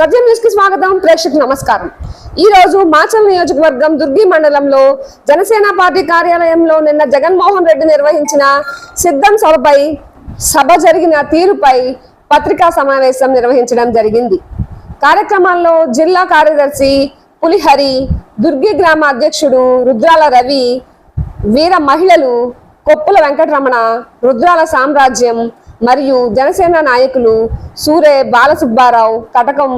సత్యం న్యూస్కి స్వాగతం. ప్రేక్షకు నమస్కారం. ఈ రోజు మాచల్ నియోజకవర్గం దుర్గి మండలంలో జనసేన పార్టీ కార్యాలయంలో నిన్న జగన్మోహన్ రెడ్డి నిర్వహించిన సిద్ధం సభపై సభ జరిగిన తీరుపై పత్రికా సమావేశం నిర్వహించడం జరిగింది. కార్యక్రమాల్లో జిల్లా కార్యదర్శి పులిహరి దుర్గి గ్రామ అధ్యక్షుడు రుద్రాల రవి వీర మహిళలు కొప్పుల వెంకటరమణ రుద్రాల సామ్రాజ్యం మరియు జనసేన నాయకులు సూరే బాలసుబ్బారావు కటకం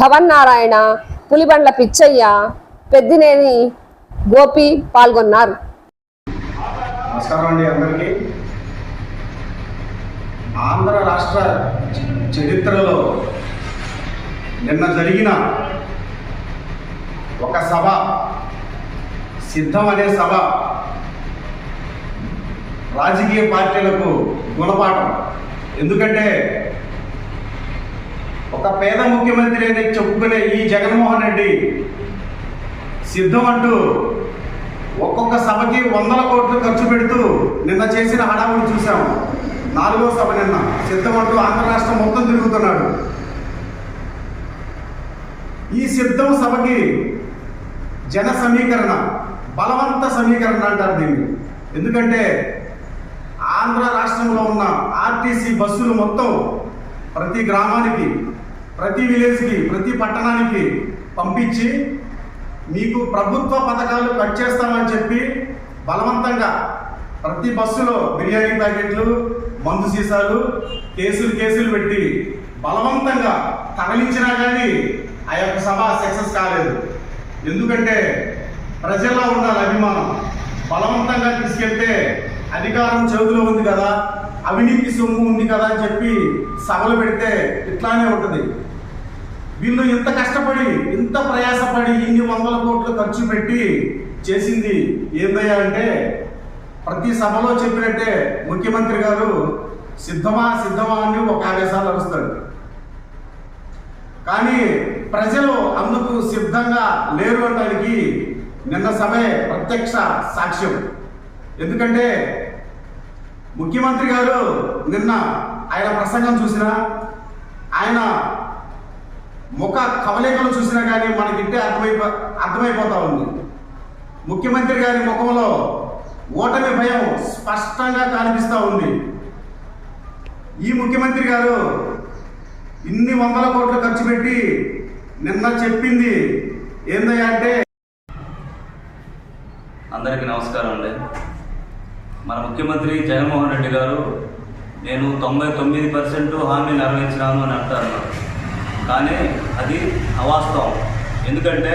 భవన్ నారాయణ పులిబండ్ల పిచ్చయ్య పెద్దినేని గోపి పాల్గొన్నారు. నమస్కారం అండి అందరికీ. ఆంధ్ర రాష్ట్ర చరిత్రలో నిన్న జరిగిన ఒక సభ సిద్ధం అనే సభ రాజకీయ పార్టీలకు గుణపాఠం. ఎందుకంటే ఒక పేద ముఖ్యమంత్రి అని చెప్పుకునే ఈ జగన్మోహన్ రెడ్డి సిద్ధం అంటూ ఒక్కొక్క సభకి వందల కోట్లు ఖర్చు పెడుతూ నిన్న చేసిన హడావుడు చూసాం నాలుగో సభ నిన్న. సిద్ధం అంటూ ఆంధ్ర రాష్ట్రం మొత్తం తిరుగుతున్నాడు. ఈ సిద్ధం సభకి జన సమీకరణ బలవంత సమీకరణ అంటారు దీన్ని. ఎందుకంటే ఆంధ్ర రాష్ట్రంలో ఉన్న ఆర్టీసీ బస్సులు మొత్తం ప్రతి గ్రామానికి ప్రతి విలేజ్కి ప్రతి పట్టణానికి పంపించి మీకు ప్రభుత్వ పథకాలు కట్ చేస్తామని చెప్పి బలవంతంగా ప్రతి బస్సులో బిర్యానీ ప్యాకెట్లు మందు సీసాలు కేసులు కేసులు పెట్టి బలవంతంగా తరలించినా కానీ ఆ యొక్క సభ సక్సెస్ కాలేదు. ఎందుకంటే ప్రజల్లో ఉండాలి అభిమానం. బలవంతంగా తీసుకెళ్తే అధికారం చేతిలో ఉంది కదా అవినీతి సొమ్ము ఉంది కదా అని చెప్పి సభలు పెడితే ఇట్లానే ఉంటుంది. వీళ్ళు ఇంత కష్టపడి ఇంత ప్రయాసపడి ఇన్ని వందల కోట్లు ఖర్చు పెట్టి చేసింది ఏందయ్యా అంటే ప్రతి సభలో చెప్పినట్టే ముఖ్యమంత్రి గారు సిద్ధమా సిద్ధమా అని ఒక ఆదేశాలు వస్తాడు కానీ ప్రజలు అందుకు సిద్ధంగా లేరు అనడానికి నిన్న సభే ప్రత్యక్ష సాక్ష్యం. ఎందుకంటే ముఖ్యమంత్రి గారు నిన్న ఆయన ప్రసంగం చూసినా ఆయన ముఖ కవలికలు చూసినా కానీ మనకింటే అర్థమైపో అర్థమైపోతా ఉంది. ముఖ్యమంత్రి గారి ముఖంలో ఓటమి భయం స్పష్టంగా కనిపిస్తూ ఉంది. ఈ ముఖ్యమంత్రి గారు ఇన్ని వందల కోట్లు ఖర్చు పెట్టి నిన్న చెప్పింది ఏందయ్యా అంటే అందరికీ నమస్కారం అండి. మన ముఖ్యమంత్రి జగన్మోహన్ రెడ్డి గారు నేను తొంభై తొమ్మిది పర్సెంట్ హామీ నెరవేర్చినాను అని అంటారు కానీ అది అవాస్తవం. ఎందుకంటే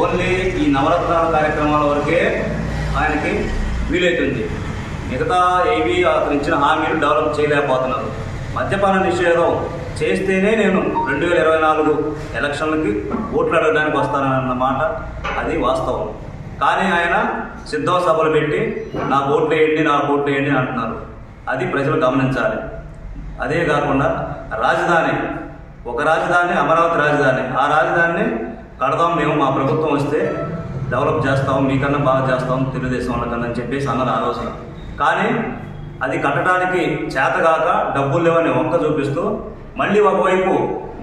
ఓన్లీ ఈ నవరత్నాల కార్యక్రమాల వరకే ఆయనకి వీలైతుంది. మిగతా ఏవి అతను ఇచ్చిన హామీలు డెవలప్ చేయలేకపోతున్నారు. మద్యపాన నిషేధం చేస్తేనే నేను రెండు వేల ఇరవై నాలుగు ఎలక్షన్లకి ఓట్లు అడగడానికి వస్తానన్న మాట అది వాస్తవం. కానీ ఆయన సిద్ధం సభలు పెట్టి నా ఓట్లు వేయండి నా ఓట్లు వేయండి అంటున్నారు. అది ప్రజలు గమనించాలి. అదే కాకుండా రాజధాని ఒక రాజధాని అమరావతి రాజధాని ఆ రాజధానిని కడదాం మేము మా ప్రభుత్వం వస్తే డెవలప్ చేస్తాం మీకన్నా బాగా చేస్తాం తెలుగుదేశం వాళ్ళకన్నా అని చెప్పేసి అన్నది ఆలోచన కానీ అది కట్టడానికి చేతగాక డబ్బులు లేవని వంక చూపిస్తూ మళ్ళీ ఒకవైపు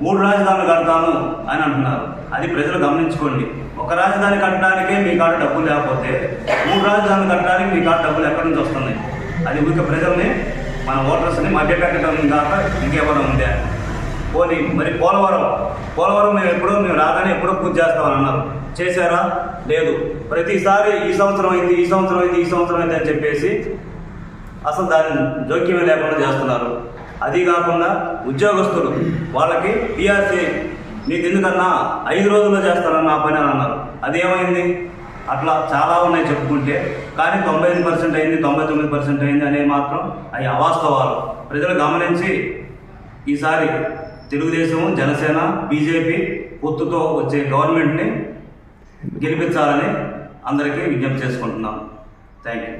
మూడు రాజధానులు కడతాను అని అంటున్నారు. అది ప్రజలు గమనించుకోండి. ఒక రాజధాని కట్టడానికే మీ కాడ డబ్బులు లేకపోతే మూడు రాజధానులు కట్టడానికి మీ కాడ డబ్బులు ఎక్కడి నుంచి వస్తున్నాయి? అది ఊరికే ప్రజల్ని మన ఓటర్స్ని మభ్యపెట్టడం కాక ఇంకేమైనా ఉందే. పోనీ మరి పోలవరం. పోలవరం మేము ఎప్పుడో మేము రాగానే ఎప్పుడో పూజ చేస్తామని అన్నారు. చేశారా? లేదు. ప్రతిసారి ఈ సంవత్సరం అయింది ఈ సంవత్సరం అయింది ఈ సంవత్సరం అయింది అని చెప్పేసి అసలు దాని జోక్యమే లేకుండా చేస్తున్నారు. అది కాకుండా ఉద్యోగస్తులు వాళ్ళకి టీఆర్సీ నీకు ఎందుకన్నా ఐదు రోజుల్లో చేస్తానన్న ఆ పని అని అన్నారు. అది ఏమైంది అట్లా చాలా ఉన్నాయి చెప్పుకుంటే. కానీ తొంభై ఐదు పర్సెంట్ అయింది తొంభై తొమ్మిది పర్సెంట్ అయింది అనే మాత్రం అవి అవాస్తవాలు. ప్రజలు గమనించి ఈసారి తెలుగుదేశం జనసేన బీజేపీ పొత్తుతో వచ్చే గవర్నమెంట్ని గెలిపించాలని అందరికీ విజ్ఞప్తి చేసుకుంటున్నాం. Thank you